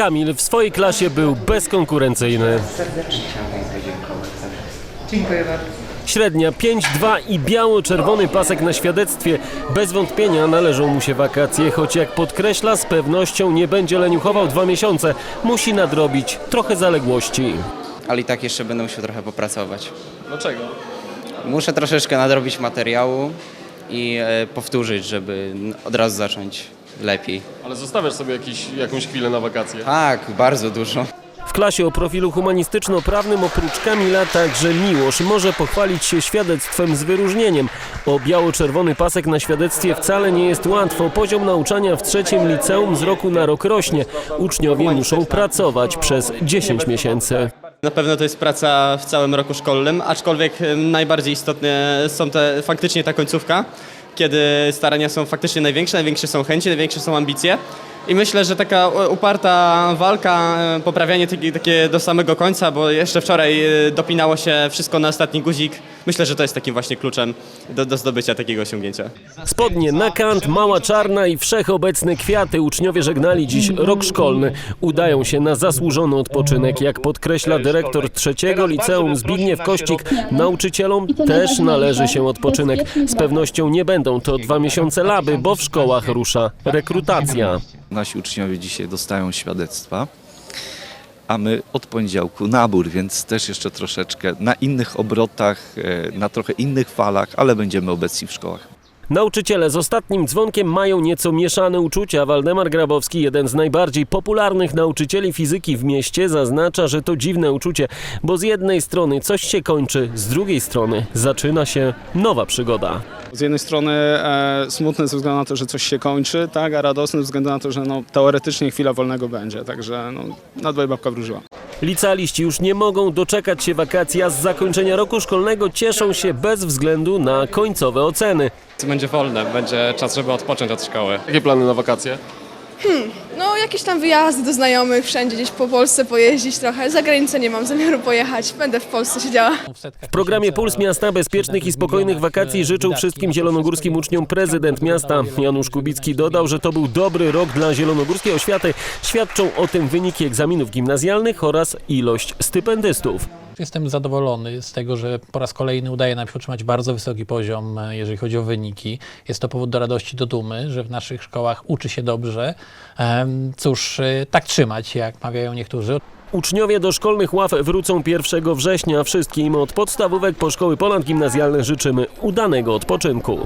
Kamil w swojej klasie był bezkonkurencyjny. Dziękuję bardzo. Średnia 5,2 i biało-czerwony pasek na świadectwie. Bez wątpienia należą mu się wakacje, choć jak podkreśla, z pewnością nie będzie leniuchował dwa miesiące. Musi nadrobić trochę zaległości. ale i tak jeszcze będę musiał trochę popracować. Dlaczego? Muszę troszeczkę nadrobić materiału i e, powtórzyć, żeby od razu zacząć lepiej. Ale zostawiasz sobie jakiś, jakąś chwilę na wakacje. Tak, bardzo dużo. W klasie o profilu humanistyczno-prawnym oprócz Kamila także Miłosz może pochwalić się świadectwem z wyróżnieniem. O biało-czerwony pasek na świadectwie wcale nie jest łatwo. Poziom nauczania w trzecim liceum z roku na rok rośnie. Uczniowie muszą pracować przez 10 miesięcy. Na pewno to jest praca w całym roku szkolnym, aczkolwiek najbardziej istotne są te, faktycznie ta końcówka, kiedy starania są faktycznie największe, największe są chęci, największe są ambicje. I myślę, że taka uparta walka, e, poprawianie takie do samego końca, bo jeszcze wczoraj e, dopinało się wszystko na ostatni guzik, myślę, że to jest takim właśnie kluczem do, do zdobycia takiego osiągnięcia. Spodnie na kant, mała czarna i wszechobecne kwiaty. Uczniowie żegnali dziś rok szkolny. Udają się na zasłużony odpoczynek. Jak podkreśla dyrektor trzeciego liceum Zbigniew Kościk, nauczycielom też należy się odpoczynek. Z pewnością nie będą to dwa miesiące laby, bo w szkołach rusza rekrutacja. Nasi uczniowie dzisiaj dostają świadectwa, a my od poniedziałku nabór, więc też jeszcze troszeczkę na innych obrotach, e, na trochę innych falach, ale będziemy obecni w szkołach. Nauczyciele z ostatnim dzwonkiem mają nieco mieszane uczucia. Waldemar Grabowski, jeden z najbardziej popularnych nauczycieli fizyki w mieście, zaznacza, że to dziwne uczucie, bo z jednej strony coś się kończy, z drugiej strony zaczyna się nowa przygoda. Z jednej strony e, smutny ze względu na to, że coś się kończy, tak, a radosny ze względu na to, że no, teoretycznie chwila wolnego będzie, także no, na dwoje babka wróżyła. Licealiści już nie mogą doczekać się wakacji, a z zakończenia roku szkolnego cieszą się bez względu na końcowe oceny. Będzie wolne, będzie czas, żeby odpocząć od szkoły. Jakie plany na wakacje? No, jakieś tam wyjazdy do znajomych, wszędzie gdzieś po Polsce pojeździć trochę. Za granicę nie mam zamiaru pojechać, będę w Polsce siedziała. W programie Puls Miasta bezpiecznych i spokojnych wakacji życzył wszystkim zielonogórskim uczniom prezydent miasta. Janusz Kubicki dodał, że to był dobry rok dla zielonogórskiej oświaty. Świadczą o tym wyniki egzaminów gimnazjalnych oraz ilość stypendystów. Jestem zadowolony z tego, że po raz kolejny udaje nam się utrzymać bardzo wysoki poziom, e, jeżeli chodzi o wyniki. Jest to powód do radości, do dumy, że w naszych szkołach uczy się dobrze. Cóż, e, tak trzymać, jak mawiają niektórzy. Uczniowie do szkolnych ław wrócą 1 września. Wszystkim od podstawówek po szkoły ponadgimnazjalne życzymy udanego odpoczynku.